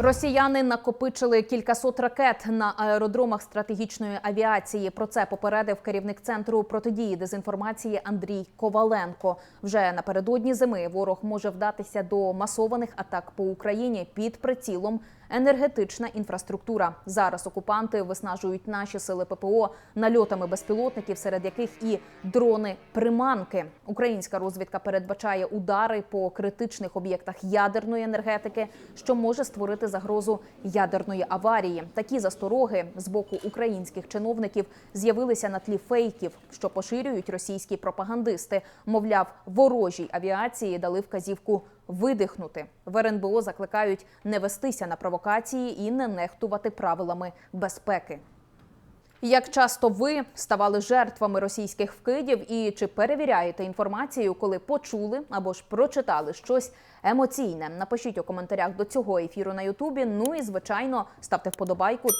Росіяни накопичили кількасот ракет на аеродромах стратегічної авіації. Про це попередив керівник центру протидії дезінформації Андрій Коваленко. Вже напередодні зими ворог може вдатися до масованих атак по Україні під прицілом. Енергетична інфраструктура зараз окупанти виснажують наші сили ППО нальотами безпілотників, серед яких і дрони приманки. Українська розвідка передбачає удари по критичних об'єктах ядерної енергетики, що може створити загрозу ядерної аварії. Такі застороги з боку українських чиновників з'явилися на тлі фейків, що поширюють російські пропагандисти. Мовляв, ворожій авіації дали вказівку видихнути. В РНБО закликають не вестися на провокації і не нехтувати правилами безпеки. Як часто ви ставали жертвами російських вкидів і чи перевіряєте інформацію, коли почули або ж прочитали щось емоційне? Напишіть у коментарях до цього ефіру на Ютубі. Ну і звичайно, ставте вподобайку та